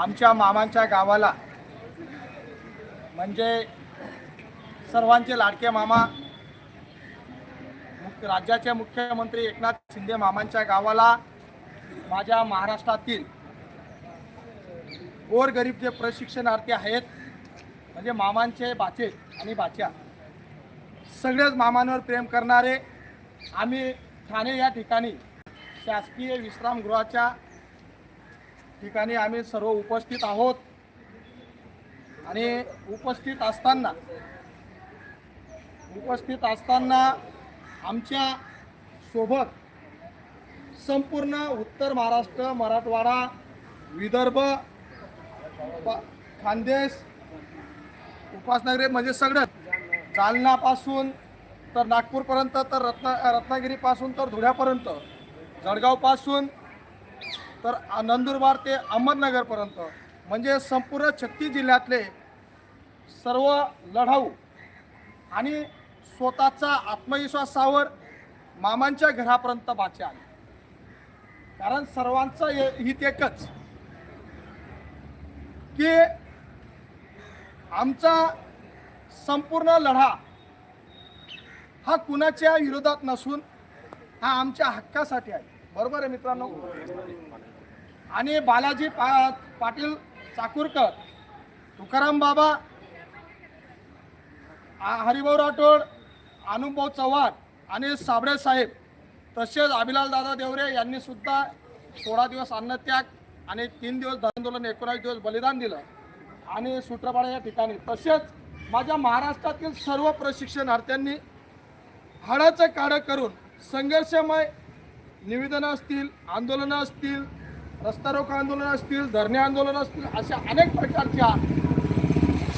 आमच्या मामांच्या गावाला. म्हणजे सर्वांचे लाडके मामा मुख्य राज्याचे मुख्यमंत्री एकनाथ शिंदे मामांच्या गावाला माझ्या महाराष्ट्रातील गोरगरीब जे प्रशिक्षणार्थी आहेत. म्हणजे मामांचे बाचे आणि बाच्या. सगळेच मामांवर प्रेम करणारे आम्ही ठाणे या ठिकाणी शासकीय विश्रामगृहाच्या ठिकाणी आम्ही सर्व उपस्थित आहोत. आणि उपस्थित असताना उपस्थित असताना आमच्यासोबत संपूर्ण उत्तर महाराष्ट्र मराठवाडा विदर्भ खानदेश उपासनगरी म्हणजे सगळं. जालनापासून तर नागपूरपर्यंत तर रत्ना रत्नागिरीपासून तर धुळ्यापर्यंत जळगावपासून तर नंदुरबार ते अहमदनगरपर्यंत. म्हणजे संपूर्ण छत्तीस जिल्ह्यातले सर्व लढाऊ आणि स्वतःचा आत्मविश्वासावर मामांच्या घरापर्यंत बाचे आले. कारण सर्वांचं हित एकच. की आमचा संपूर्ण लढा हा कुणाच्या विरोधात नसून हा आमच्या हक्कासाठी आहे. बरोबर आहे मित्रांनो? आणि बालाजी पा पाटील चाकूरकर तुकाराम बाबा हरिभाऊ राठोड अनुभाऊ चव्हाण आणि साबळे साहेब तसेच अभिलाल दादा देवरे यांनी सुद्धा सोळा दिवस अन्नत्याग आणि तीन दिवस आंदोलन एकोणावीस दिवस बलिदान दिलं. आणि सूत्रपाडा या ठिकाणी. तसेच माझ्या महाराष्ट्रातील सर्व प्रशिक्षणार्थ्यांनी हाडाचं काढं करून संघर्षमय निवेदनं असतील आंदोलनं असतील रस्ता रोको आंदोलन असतील धरणे आंदोलन असतील अशा अनेक प्रकारच्या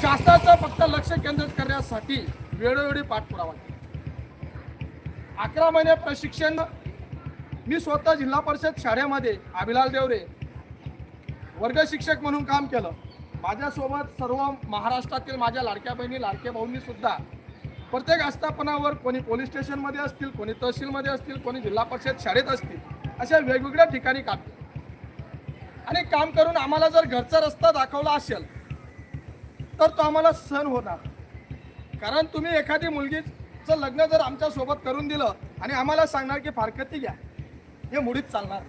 शासनाचं फक्त लक्ष केंद्रित करण्यासाठी वेळोवेळी पाठपुरावा केला. अकरा महिने प्रशिक्षण मी स्वतः जिल्हा परिषद शाळेमध्ये अभिलाल देवरे वर्ग शिक्षक म्हणून काम केलं. माझ्यासोबत सर्व महाराष्ट्रातील माझ्या लाडक्या बहिणी लाडक्या भाऊंनी सुद्धा प्रत्येक आस्थापनावर कोणी पोलीस स्टेशनमध्ये असतील कोणी तहसीलमध्ये असतील कोणी जिल्हा परिषद शाळेत असतील अशा वेगवेगळ्या ठिकाणी काम केलं. आणि काम करून आम्हाला जर घरचा रस्ता दाखवला असेल तर तो आम्हाला सण होणार. कारण तुम्ही एखादी मुलगीचं लग्न जर आमच्यासोबत करून दिलं आणि आम्हाला सांगणार की फारकती घ्या हे मुळीच चालणार.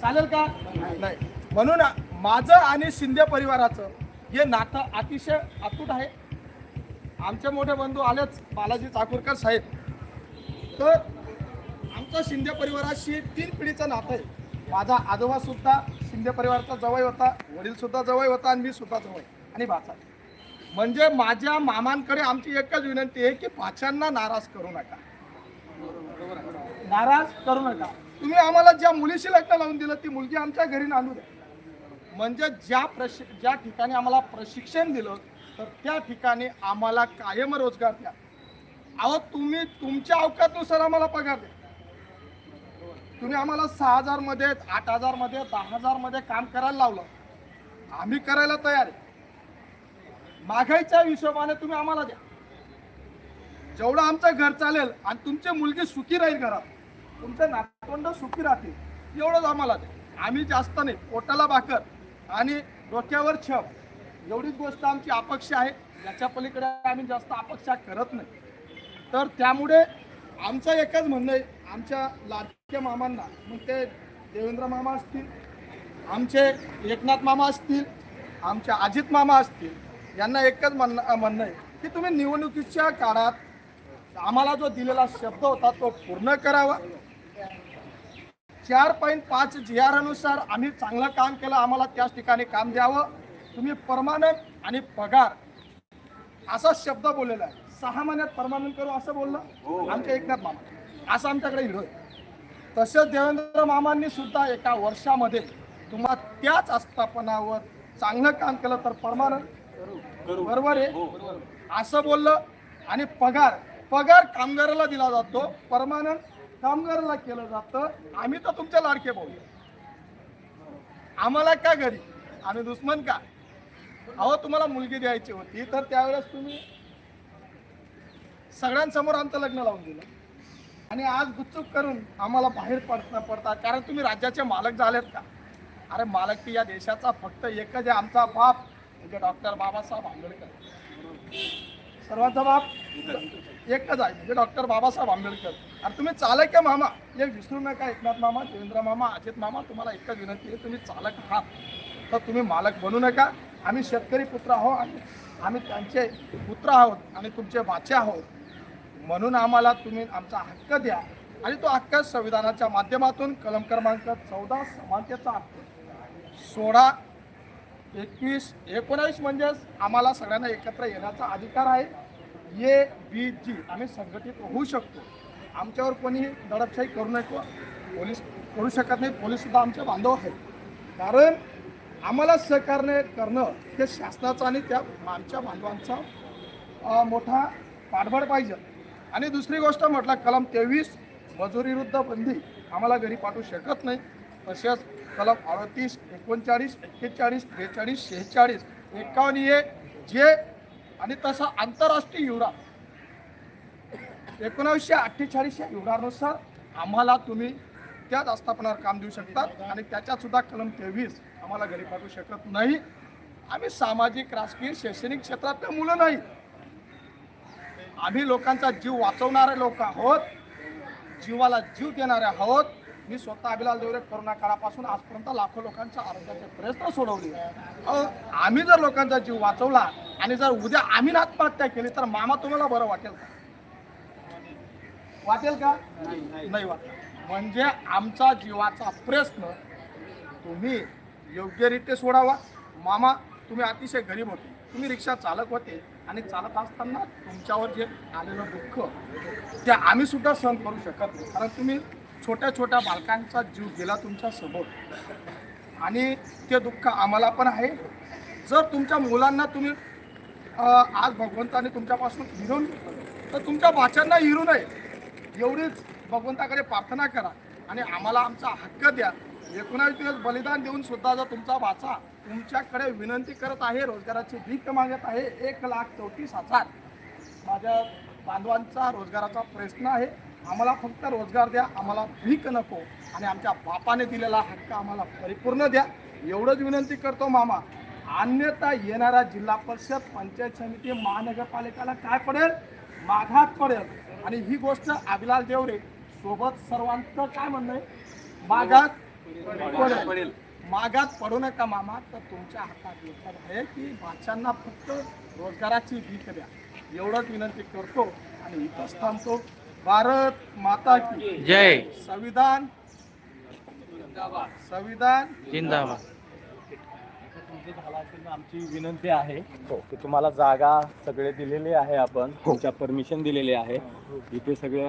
चालेल का? नाही. म्हणून माझं आणि शिंदे परिवाराचं हे नातं अतिशय अतूट आहे. आमचे मोठे बंधू आलेच बालाजी चाकूरकर साहेब. तर आमचं शिंदे परिवाराशी तीन पिढीचं नातं आहे. माझा आजोबा सुद्धा शिंदे परिवाराचा जवळ होता वडील सुद्धा जवळ होता आणि मी सुद्धा जवळ. आणि भाचा म्हणजे माझ्या मामांकडे आमची एकच विनंती आहे की भाच्यांना नाराज करू नका. नाराज करू नका. तुम्ही आम्हाला ज्या मुलीशी लग्न लावून दिलं ती मुलगी आमच्या घरी आणू द्या. म्हणजे ज्या प्रशि ज्या ठिकाणी आम्हाला प्रशिक्षण दिलं तर त्या ठिकाणी आम्हाला कायम रोजगार द्या. अहो तुम्ही तुमच्या अवकातनुसार आम्हाला पगार द्या. तुम्ही आम्हाला सहा हजारमध्ये आठ हजारमध्ये दहा हजारमध्ये काम करायला लावलं. आम्ही करायला तयार आहे. मागाईच्या हिशोबाने तुम्ही आम्हाला द्या. जेवढं आमचं घर चालेल आणि तुमची मुलगी सुखी राहील घरात तुमचे नातवंड सुखी राहतील एवढंच आम्हाला द्या. आम्ही जास्त नाही पोटाला भाकर आणि डोक्यावर छप एवढीच गोष्ट आमची अपेक्षा आहे. याच्या पलीकडे आम्ही जास्त अपेक्षा करत नाही. तर त्यामुळे आमचं एकच म्हणणं आहे आमच्या लाडक्या मामांना मग ते देवेंद्र मामा असतील आमचे एकनाथ मामा असतील आमचे अजित मामा असतील यांना एकच म्हणणं म्हणणं आहे की तुम्ही निवडणुकीच्या काळात आम्हाला जो दिलेला शब्द होता तो पूर्ण करावा. चार पॉईंट पाच जी आर अनुसार आम्ही चांगलं काम केलं आम्हाला त्याच ठिकाणी काम द्यावं. तुम्ही परमानंट आणि पगार असा शब्द बोललेला आहे. सहा महिन्यात परमानंट करू असं बोललं? आमच्या एकनाथ मामा. असं आमच्याकडे हिरो आहे. तसेच देवेंद्र मामांनी सुद्धा एका वर्षामध्ये तुम्हाला त्याच आस्थापनावर चांगलं काम केलं तर परमानंट बरोबर आहे? असं बोललं आणि पगार पगार कामगाराला दिला जातो परमानंट कामगाराला केलं जातं. आम्ही तर तुमच्या लाडके भाऊ. आम्हाला का घरी? आम्ही दुश्मन का? अहो तुम्हाला मुलगी द्यायची होती तर त्यावेळेस तुम्ही सगळ्यांसमोर आमचं लग्न लावून दिलं. आणि आज गुपचूप करून आम्हाला बाहेर पडता पडता कारण तुम्ही राज्याचे मालक झालेत का? अरे मालक की या देशाचा फक्त एकच आहे आमचा बाप म्हणजे डॉक्टर बाबासाहेब आंबेडकर. सर्वांचा बाप एकच आहे म्हणजे डॉक्टर बाबासाहेब आंबेडकर. अरे तुम्ही चालक आहे मामा. हे विसरू नका एकनाथ मामा देवेंद्र मामा अजित मामा तुम्हाला एकच विनंती आहे तुम्ही चालक आहात. तर तुम्ही मालक बनू नका. आम्ही शेतकरी पुत्र आहोत आणि आम्ही त्यांचे पुत्र आहोत आणि तुमचे वाचे आहोत. म्हणून आम्हाला तुम्ही आमचा हक्क द्या. आणि तो हक्क संविधानाच्या माध्यमातून कलम क्रमांक चौदा समानतेचा हक्क. सोळा एकवीस एकोणावीस म्हणजेच आम्हाला सगळ्यांना एकत्र येण्याचा अधिकार आहे. ए बी जी आम्ही संघटित होऊ शकतो. आमच्यावर कोणी दडपशाही करू नये पोलीस करू शकत नाही. पोलीससुद्धा आमचे बांधव आहेत. कारण आम्हाला सहकार्य करणं हे शासनाचं आणि त्या आमच्या बांधवांचा मोठा पाठबळ पाहिजे. आणि दुसरी गोष्ट म्हटलं कलम तेवीस मजुरीविरुद्ध बंदी आम्हाला घरी पाठवू शकत नाही. तसेच कलम अडतीस एकोणचाळीस एक्केचाळीस त्रेचाळीस शेहेचाळीस एकावन्न ए जे आणि तसा आंतरराष्ट्रीय युवरा एकोणावीसशे अठ्ठेचाळीस या युवरानुसार आम्हाला तुम्ही त्याच आस्थापनावर काम देऊ शकतात आणि त्याच्यातसुद्धा कलम तेवीस आम्हाला घरी पाठवू शकत नाही. आम्ही सामाजिक राजकीय शैक्षणिक क्षेत्रातले मुलं नाही. आम्ही लोकांचा जीव वाचवणारे लोक आहोत जीवाला जीव देणारे आहोत. मी स्वतः अभिलाल देवरे कोरोना काळापासून आजपर्यंत लाखो लोकांच्या आरोग्याचे प्रयत्न सोडवले. आम्ही जर लोकांचा जीव वाचवला आणि जर उद्या आम्ही आत्महत्या केली तर मामा तुम्हाला बरं वाटेल का? वाटेल का? नाही वाटत म्हणजे आमचा जीवाचा प्रश्न तुम्ही योग्यरीत्या सोडावा. मामा तुम्ही अतिशय गरीब होते. तुम्ही रिक्षा चालक होते. आणि चालत असताना तुमच्यावर जे आलेलं दुःख ते आम्ही सुद्धा सहन करू शकत नाही. कारण तुम्ही छोट्या छोट्या बालकांचा जीव गेला तुमच्यासोबत आणि ते दुःख आम्हाला पण आहे. जर तुमच्या मुलांना तुम्ही आज भगवंताने तुमच्यापासून हिरून तर तुमच्या भाच्यांना हिरू नये. एवढीच भगवंताकडे प्रार्थना करा आणि आम्हाला आमचा हक्क द्या. एकोणावीस दिवस बलिदान देऊन सुद्धा जर तुमचा वाचा तुमच्याकडे विनंती करत आहे रोजगाराची भीक मागत आहे एक लाख चौतीस हजार. माझ्या बांधवांचा रोजगाराचा प्रश्न आहे आम्हाला फक्त रोजगार द्या आम्हाला भीक नको आणि आमच्या बापाने दिलेला हक्क आम्हाला परिपूर्ण द्या. एवढंच विनंती करतो मामा. अन्यथा येणारा जिल्हा परिषद पंचायत समिती महानगरपालिकाला काय पडेल? माघात पडेल. आणि ही गोष्ट अभिलाल देवरे सोबत सर्वांचं काय म्हणणं आहे? माघात पडेल. मागात पडू नका मामा तर तुमच्या हातात एकच आहे की भाषांना फक्त रोजगाराची भीक द्या. एवढंच विनंती करतो आणि इथंच थांबतो. भारत माता की जय. संविधान. संविधान. जिंदाबाद. आमची विनंती आहे. की तुम्हाला जागा सगळे दिलेली आहे आपण. तुमच्या परमिशन दिलेली आहे. इथे सगळे